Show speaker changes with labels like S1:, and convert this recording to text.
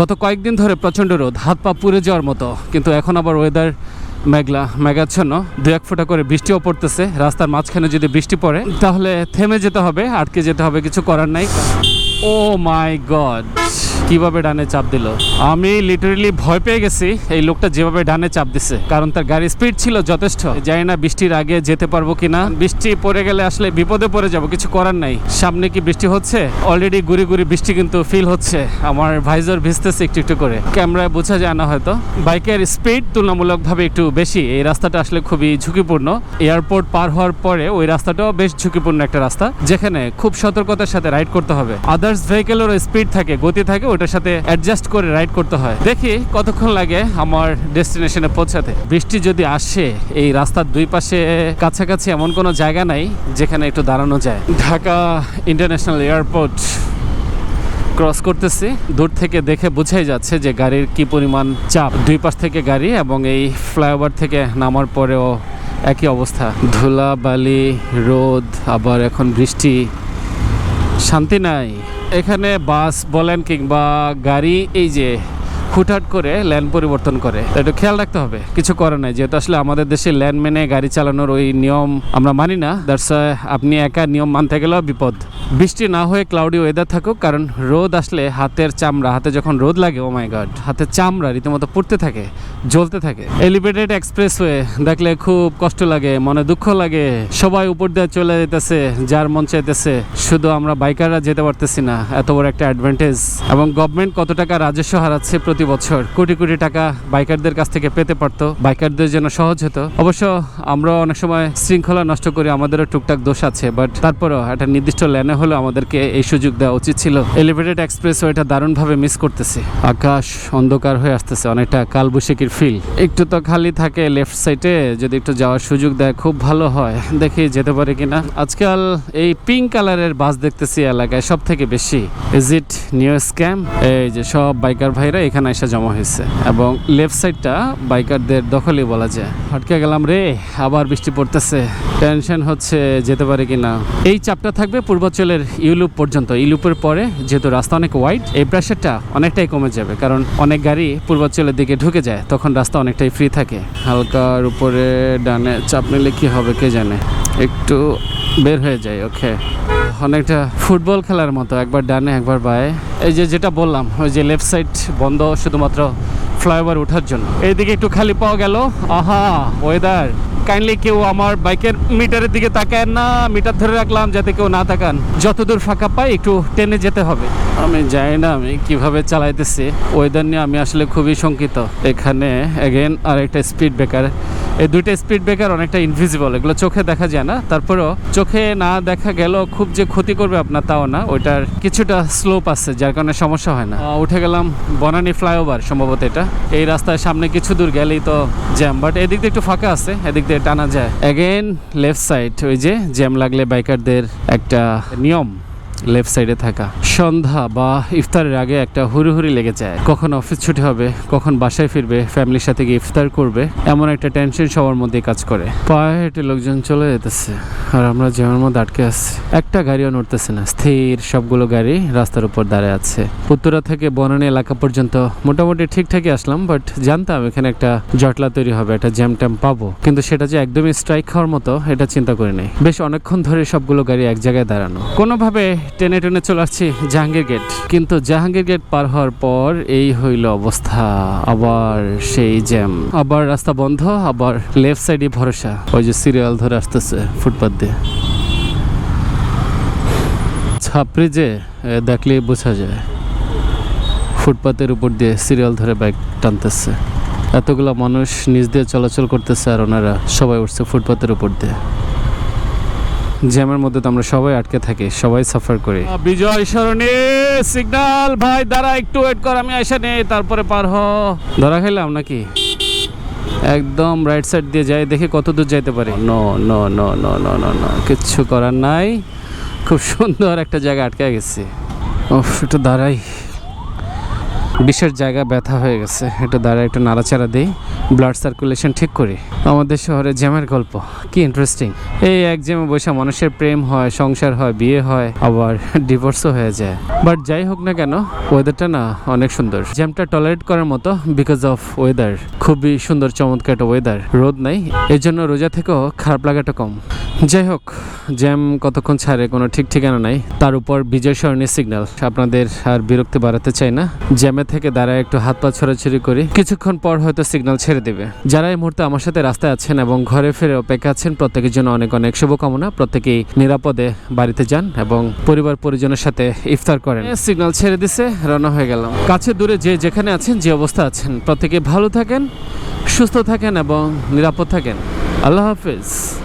S1: গত কয়েকদিন ধরে প্রচণ্ড রোদ, হাত পা পুড়ে যাওয়ার মতো। কিন্তু এখন আবার ওয়েদার মেঘলা, মেঘাচ্ছন্ন। দু এক ফোঁটা করে বৃষ্টিও পড়তেছে। রাস্তার মাঝখানে যদি বৃষ্টি পড়ে, তাহলে থেমে যেতে হবে, আটকে যেতে হবে, কিছু করার নাই। ও মাই গড কীভাবে ডানে চাপ দিল? আমি লিটারেলি ভয় পেয়ে গেছি এই লোকটা যেভাবে ডানে চাপ দিছে। কারণ তার গাড়ির স্পিড ছিল যথেষ্ট। জানি না বৃষ্টির আগে যেতে পারব কিনা। বৃষ্টি পড়ে গেলে আসলে বিপদে পড়ে যাব, কিছু করার নাই। সামনে কি বৃষ্টি হচ্ছে? অলরেডি গুড়ি গুড়ি বৃষ্টি কিন্তু ফিল হচ্ছে। আমার ভাইজার ভিজতেছে একটু একটু করে। ক্যামেরায় বোঝা যায় না হয়তো। বাইকের স্পিড তুলনামূলকভাবে একটু বেশি। এই রাস্তাটা আসলে খুবই ঝুঁকিপূর্ণ। এয়ারপোর্ট পার হওয়ার পরে ওই রাস্তাটাও বেশ ঝুঁকিপূর্ণ একটা রাস্তা। যেখানে খুব সতর্কতার সাথে রাইড করতে হবে। আদার্স ভেহিকেলেরও স্পিড থাকে, গতি থাকে ওটার সাথে অ্যাডজাস্ট করে রাইড করতে হয়। দেখি কতক্ষণ লাগে আমার ডেস্টিনেশনে পৌঁছাতে। বৃষ্টি যদি আসে, এই রাস্তার দুই পাশে কাছাকাছি এমন কোনো জায়গা নাই যেখানে একটু দাঁড়ানো যায়। ঢাকা ইন্টারন্যাশনাল এয়ারপোর্ট ক্রস করতেছি। দূর থেকে দেখে বোঝাই যাচ্ছে যে গাড়ির কি পরিমাণ চাপ। দুই পাশ থেকে গাড়ি এবং এই ফ্লাইওভার থেকে নামার পরেও একই অবস্থা। ধুলা বালি রোদ, আবার এখন বৃষ্টি। শান্তি নাই। এখানে বাস বলেন কিংবা গাড়ি, এই যে হুটহাট করে ল্যান্ড পরিবর্তন করে। এটা খেয়াল রাখতে হবে, কিছু করে নাই। যেহেতু আসলে আমাদের দেশে ল্যান্ড মেনে গাড়ি চালানোর ওই নিয়ম আমরা মানি না দ্যাটস আপনি একা নিয়ম মানতে গেলেও বিপদ। বৃষ্টি না হয়ে ক্লাউডি ওয়েদার থাকুক, কারণ রোদ আসলে হাতের চামড়া, হাতে যখন রোদ লাগে ও মাই গড হাতের চামড়া রীতিমতো পড়তে থাকে, জ্বলতে থাকে। এলিভেটেড এক্সপ্রেসওয়ে দেখলে খুব কষ্ট লাগে, মনে দুঃখ লাগে। সবাই উপর দিয়ে চলে যেতেছে, যার মন চাইতেছে, শুধু আমরা বাইকাররা যেতে পারতেছি না, এত বড় একটা অ্যাডভান্টেজ এবং গভর্নমেন্ট কত টাকা রাজস্ব হারাচ্ছে প্রতি বছর? কোটি কোটি টাকা বাইকারদের কাছ থেকে পেতে পারতো বাইকারদের জন্য সহজ হতো। অবশ্য আমরা অনেক সময় শৃঙ্খলা নষ্ট করি আমাদেরও টুকটাক দোষ আছে বাট তারপরেও একটা নির্দিষ্ট ল্যানে হলেও আমাদেরকে এই সুযোগ দেওয়া উচিত ছিল। এলিভেটেড এক্সপ্রেস ওইটা দারুণভাবে মিস করতেছি। আকাশ অন্ধকার হয়ে আসতেছে, অনেকটা কালবৈশাখীর ফিল একটু তো খালি থাকে লেফট সাইডে যদি একটু যাওয়ার সুযোগ দেয়, খুব ভালো হয়। দেখি যেতে পারে কিনা। আজকাল এই পিঙ্ক কালারের বাস দেখতেছি এলাকায় সব থেকে বেশি। ইজ ইট নিউ স্ক্যাম এই যে সব বাইকার ভাইরা এখানে এসে জমা হয়েছে। এবং লেফট সাইডটা বাইকারদের দখলই বলা যায়। হটকে গেলাম রে, আবার বৃষ্টি পড়তেছে। টেনশন হচ্ছে, যেতে পারে কিনা। এই চাপটা থাকবে পূর্বাঞ্চলের ইউলুপ পর্যন্ত, ইউলুপের পরে যেহেতু রাস্তা অনেক ওয়াইড এই প্রেশারটা অনেকটাই কমে যাবে। কারণ অনেক গাড়ি পূর্বাঞ্চলের দিকে ঢুকে যায়, তখন রাস্তা অনেকটাই ফ্রি থাকে। হালকার উপরে ডানে চাপ নিলে কি হবে কে জানে? একটু বের হয়ে যায় ওকে অনেকটা ফুটবল খেলার মতো, একবার ডানে, একবার বায়ে। এই যে যেটা বললাম, ওই যে লেফট সাইড বন্ধ শুধুমাত্র ফ্লাইওভার ওঠার জন্য। এইদিকে একটু খালি পাওয়া গেল, আহা ওয়েদার কাইন্ডলি কেউ আমার বাইকের মিটারের দিকে তাকায় না মিটার ধরে রাখলাম যাতে কেউ না তাকান। যতদূর ফাঁকা পাই একটু টেনে যেতে হবে। আমি জানি না আমি কীভাবে চালাইতেছি। ওয়েদার নিয়ে আমি আসলে খুবই শঙ্কিত। এখানে এগেন আর একটা স্পিড ব্রেকার এই দুইটা স্পিড ব্রেকার অনেকটা ইনভিজিবল এগুলো চোখে দেখা যায় না। তারপরেও চোখে না দেখা গেল খুব যে ক্ষতি করবে আপনার তাও না। ওইটার কিছুটা স্লোপ আছে, যার কারণে সমস্যা হয় না। উঠে গেলাম বনানী ফ্লাইওভার সম্ভবত এটা। এই রাস্তায় সামনে কিছু দূর গেলেই তো জ্যাম বাট এদিক দিয়ে একটু ফাঁকা আছে, এদিক দিয়ে টানা যায়। অ্যাগেন লেফট সাইড ওই যে জ্যাম লাগলে বাইকারদের একটা নিয়ম। লেফট সাইডে থাকা। সন্ধ্যা বা ইফতারের আগে একটা হুড়ি লেগে যায়। কখন অফিস ছুটি হবে, কখন বাসায় ফিরবে, ফ্যামিলির সাথে গিয়ে ইফতার করবে, এমন একটা টেনশন সবার মধ্যে কাজ করে। পায়ে হেঁটে লোকজন চলে যেতেছে, আর আমরা জ্যামের মধ্যে আটকে আছি। একটা গাড়িও নড়তেছে না, স্থির সবগুলো গাড়ি রাস্তার উপর দাঁড়িয়ে আছে। উত্তরা থেকে বনানী এলাকা পর্যন্ত মোটামুটি ঠিকঠাকই আসলাম বাট জানতাম এখানে একটা জটলা তৈরি হবে, একটা জ্যাম ট্যাম পাবো। কিন্তু সেটা যে একদমই স্ট্রাইক খাওয়ার মতো, এটা চিন্তা করি নাই বেশ অনেকক্ষণ ধরে সবগুলো গাড়ি এক জায়গায় দাঁড়ানো। কোনোভাবে টেনে টেনে চলে আসছি জাহাঙ্গীর গেট। কিন্তু জাহাঙ্গীর গেট পার হওয়ার পর এই হইল অবস্থা। আবার সেই জ্যাম। আবার রাস্তা বন্ধ, আবার লেফট সাইডে ভরসা। ওই যে সিরিয়াল ধরে আসতেছে ফুটপাথ দিয়ে। ছাপড়ি যে দেখলেই বোঝা যায়। ফুটপাতের উপর দিয়ে সিরিয়াল ধরে বাইক টানতেছে। এতগুলো মানুষ নিজ দিয়ে চলাচল করতেছে আর ওনারা সবাই উঠছে ফুটপাতের উপর দিয়ে। জ্যামের মধ্যে তো আমরা সবাই আটকে থাকি সবাই সাফার করি। বিজয় সরণি সিগন্যাল ভাই দাঁড়া একটু ওয়েট কর আমি এসে নেই তারপরে পার হ। ধরা খাইলাম নাকি? একদম রাইট সাইড দিয়ে যাই দেখে কত দূর যাইতে পারি। No no no no no no no কিচ্ছু করার নাই। খুব সুন্দর একটা জায়গা আটকে গেছি। ওফ একটু দাঁড়াই। বিশেষ জায়গা ব্যথা হয়ে গেছে। একটু দাঁড়ায়, একটু নাড়াচাড়া দিই। ব্লাড সার্কুলেশন ঠিক করি। আমাদের শহরে জ্যামের গল্প। কি ইন্টারেস্টিং এই এক জ্যামে বসে মানুষের প্রেম হয়, সংসার হয়, বিয়ে হয়, আবার ডিভোর্সও হয়ে যায়। বাট যাই হোক না কেন ওয়েদারটা না অনেক সুন্দর। জ্যামটা টলারেট করার মতো বিকজ অফ ওয়েদার খুবই সুন্দর, চমৎকার একটা ওয়েদার রোদ নাই এর জন্য রোজা থেকেও খারাপ লাগাটা কম। যাই হোক, জ্যাম কতক্ষণ ছাড়ে কোনো ঠিক ঠিকানা নাই। তার উপর বিজয় সরণি সিগন্যাল আপনাদের আর বিরক্তি বাড়াতে চাই না। জ্যামে থেকে দাঁড়ায় একটু হাত পা ছড়াছড়ি করি। কিছুক্ষণ পর হয়তো সিগন্যাল ছেড়ে দেবে। যারা এই মুহূর্তে আমার সাথে রাস্তায় আছেন এবং ঘরে ফিরে অপেক্ষা আছেন, প্রত্যেকের জন্য অনেক অনেক শুভকামনা। প্রত্যেকেই নিরাপদে বাড়িতে যান এবং পরিবার পরিজনের সাথে ইফতার করেন। সিগন্যাল ছেড়ে দিছে, রওনা হয়ে গেলাম। কাছে দূরে যে যেখানে আছেন, যে অবস্থা আছেন, প্রত্যেকে ভালো থাকেন, সুস্থ থাকেন এবং নিরাপদ থাকেন। আল্লাহ হাফিজ।